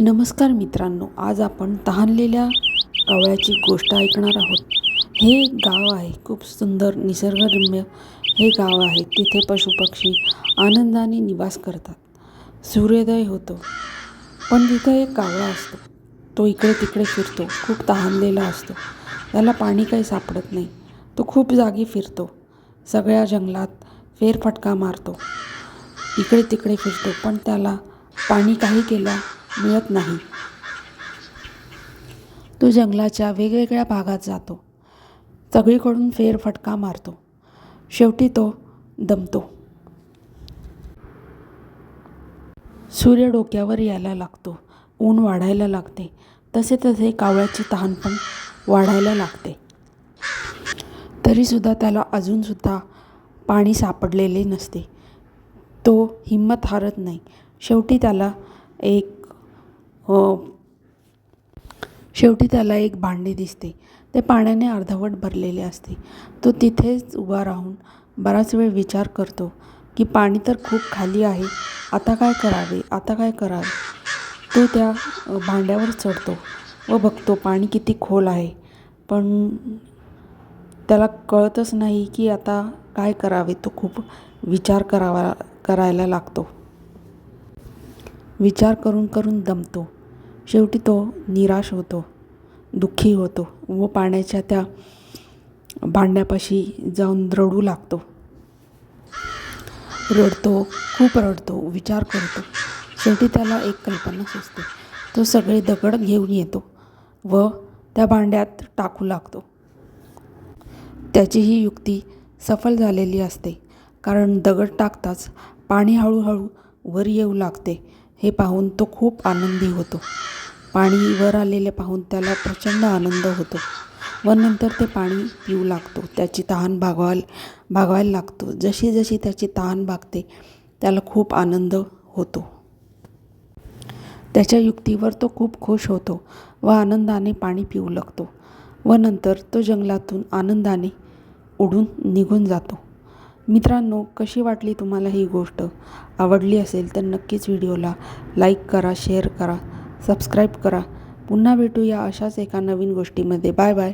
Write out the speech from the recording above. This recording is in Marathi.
नमस्कार मित्रांनो आज आपण तहानलेल्या कावळ्याची गोष्ट ऐकणार आहोत. हे गाव आहे खूप सुंदर निसर्गरम्य हे गाव आहे. तिथे पशुपक्षी आनंदाने निवास करतात. सूर्योदय होतो पण तिथं एक कावळा असतो. तो इकडे तिकडे फिरतो खूप तहानलेला असतो. त्याला पाणी काही सापडत नाही. तो खूप जागी फिरतो. सगळ्या जंगलात फेरफटका मारतो. इकडे तिकडे फिरतो पण त्याला पाणी काही केलं मिळत नाही. तो जंगलाच्या वेगवेगळ्या भागात जातो. सगळीकडून फेरफटका मारतो. शेवटी तो दमतो. सूर्य डोक्यावर यायला लागतो. ऊन वाढायला लागते. तसे तसे कावळ्याची तहान पण वाढायला लागते. तरीसुद्धा त्याला अजूनसुद्धा पाणी सापडलेले नसते. तो हिंमत हारत नाही. शेवटी त्याला एक हो. शेवटी त्याला एक भांडी दिसते. ते पाण्याने अर्धवट भरलेले असते. तो तिथेच उभा राहून बराच वेळ विचार करतो की पाणी तर खूप खाली आहे. आता काय करावे? आता काय करावे? तो त्या भांड्यावर चढतो व बघतो पाणी किती खोल आहे. पण त्याला कळतच नाही की आता काय करावे? तो खूप विचार करावा करायला लागतो. विचार करून करून दमतो. शेवटी तो निराश होतो दुःखी होतो व पाण्याच्या त्या भांड्यापाशी जाऊन रडू लागतो. रडतो खूप रडतो विचार करतो. शेवटी त्याला एक कल्पना सुचते. तो सगळे दगड घेऊन येतो व त्या भांड्यात टाकू लागतो. त्याची ही युक्ती सफल झालेली असते. कारण दगड टाकताच पाणी हळूहळू वर येऊ लागते हे पाहून तो खूप आनंदी होतो. पाणी वर आलेले पाहून त्याला प्रचंड आनंद होतो. व नंतर ते पाणी पिऊ लागतो. त्याची तहान भागवायला भागवायला लागतो. जशी जशी त्याची तहान भागते त्याला खूप आनंद होतो. त्याच्या युक्तीवर तो खूप खुश होतो व आनंदाने पाणी पिऊ लागतो. व नंतर तो जंगलातून आनंदाने उडून निघून जातो. मित्रांनो कशी वाटली तुम्हाला ही गोष्ट? आवडली असेल तर नक्कीच व्हिडिओला लाईक करा शेअर करा सबस्क्राईब करा. पुन्हा भेटूया अशाच एका नवीन गोष्टीमध्ये. Bye bye.